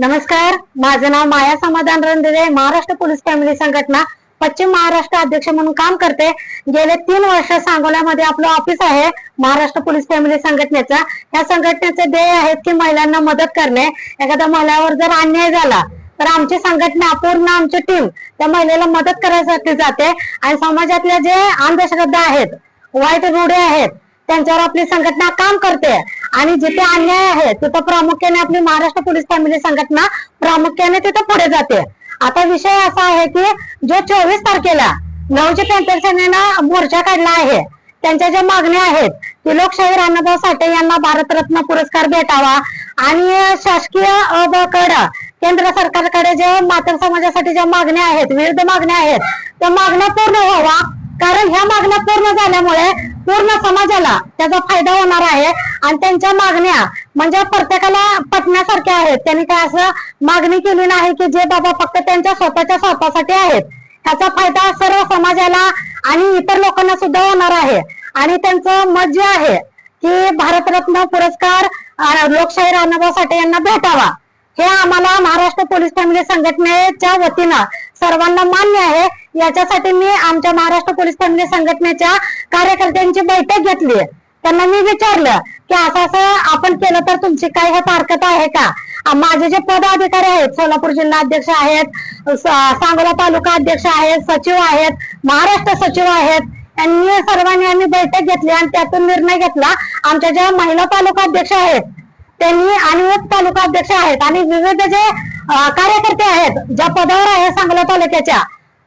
नमस्कार माझं नाव माया समाधान रणदिरे महाराष्ट्र पोलीस फॅमिली संघटना पश्चिम महाराष्ट्र अध्यक्ष म्हणून काम करते. गेले तीन वर्ष सांगोल्यामध्ये आपलं ऑफिस आहे महाराष्ट्र पोलीस फॅमिली संघटनेचा. या संघटनेचे ध्येय आहेत की महिलांना मदत करणे. एखाद्या महिलावर जर अन्याय झाला तर आमची संघटना पूर्ण आमची टीम त्या महिलेला मदत करण्यासाठी जाते. आणि समाजातल्या जे अंधश्रद्धा आहेत वाईट रूढे आहेत त्यांच्यावर आपली संघटना काम करते. आणि जिथे अन्याय आहे तिथं प्रामुख्याने आपली महाराष्ट्र पोलीस फॅमिली संघटना प्रामुख्याने तिथं पुढे जाते. आता विषय असा आहे की जो चोवीस तारखेला नवजी पॅन्थर सेनेनं मोर्चा काढला आहे त्यांच्या ज्या मागण्या आहेत की लोकशाही अण्णाभाऊ साठे यांना भारतरत्न पुरस्कार भेटावा आणि शासकीय केंद्र सरकारकडे जे मातर समाजासाठी ज्या मागण्या आहेत विविध मागण्या आहेत त्या मागण्या पूर्ण व्हावा. कारण ह्या मागण्या पूर्ण झाल्यामुळे पूर्ण समाजाला त्याचा फायदा होणार आहे. आणि त्यांच्या मागण्या म्हणजे प्रत्येकाला पटण्यासारख्या आहेत. त्यांनी काय असं मागणी केली नाही की जे बाबा फक्त त्यांच्या स्वतःच्या स्वतःसाठी आहेत. ह्याचा फायदा सर्व समाजाला आणि इतर लोकांना सुद्धा होणार आहे. आणि त्यांचं मत जे आहे की भारतरत्न पुरस्कार लोकशाही राणाभाऊ साठे यांना भेटावा. हे आम्हाला महाराष्ट्र पोलीस फॅमिली संघटनेच्या वतीनं सर्वांना मान्य आहे. याच्यासाठी मी आमच्या महाराष्ट्र पोलीस फॅमिली संघटनेच्या कार्यकर्त्यांची बैठक घेतली. त्यांना मी विचारलं की असं असं आपण केलं तर तुमची काय ह्यात हरकत आहे का? माझे जे पदाधिकारी आहेत सोलापूर जिल्हा अध्यक्ष आहेत सांगोला तालुका अध्यक्ष आहेत सचिव आहेत महाराष्ट्र सचिव आहेत यांनी सर्वांनी आम्ही बैठक घेतली आणि त्यातून निर्णय घेतला. आमच्या ज्या महिला तालुका अध्यक्ष आहेत त्यांनी आणि उप तालुका अध्यक्ष आहेत आणि विविध जे कार्यकर्ते आहेत ज्या पदावर आहे सांगोला तालुक्याच्या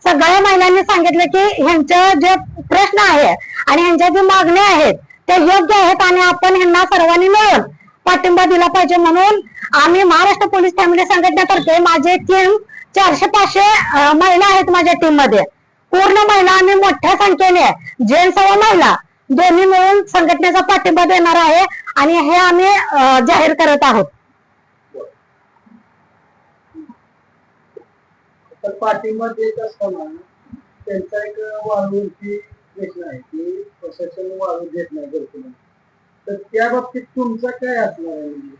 सगळ्या महिलांनी सांगितलं की ह्यांचे जे प्रश्न आहे आणि ह्यांच्या जे मागण्या आहेत ते योग्य आहेत आणि आपण ह्यांना सर्वांनी मिळून पाठिंबा दिला पाहिजे म्हणून आम्ही महाराष्ट्र पोलीस फॅमिली संघटनेतर्फे माझे टीम चारशे पाचशे महिला आहेत माझ्या टीममध्ये. पूर्ण महिला आम्ही मोठ्या संख्येने जेंट्स व महिला दोन्ही मिळून संघटनेचा पाठिंबा देणार आहे आणि हे आम्ही जाहीर करत आहोत. तर पाठिंबा देत असताना त्यांचा एक वाळूची प्रश्न आहे की प्रशासन वाळू घेत नाही घरकुल तर त्या बाबतीत तुमचा काय असणार आहे म्हणजे?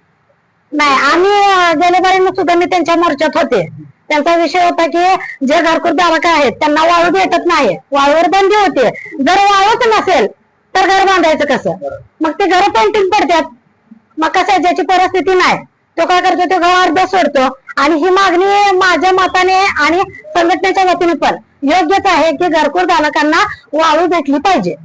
नाही आम्ही अं, गेल्या बारीनं सुद्धा मी त्यांच्या मोर्चात होते. त्यांचा विषय होता की जे घरकुल धारक आहेत त्यांना वाळू भेटत नाही. वाळूवर बंदी होते. जर वाळूच नसेल तर घर बांधायचं कसं? मग ते घर पेंटिंग पडतात. मग कसं ज्याची परिस्थिती नाही. तो काय करतो तो घर अर्ध सोडतो. आणि ही मागणी माझ्या मताने आणि संघटनेच्या वतीने पण योग्यच आहे की घरकुल धारकांना वाळू भेटली पाहिजे.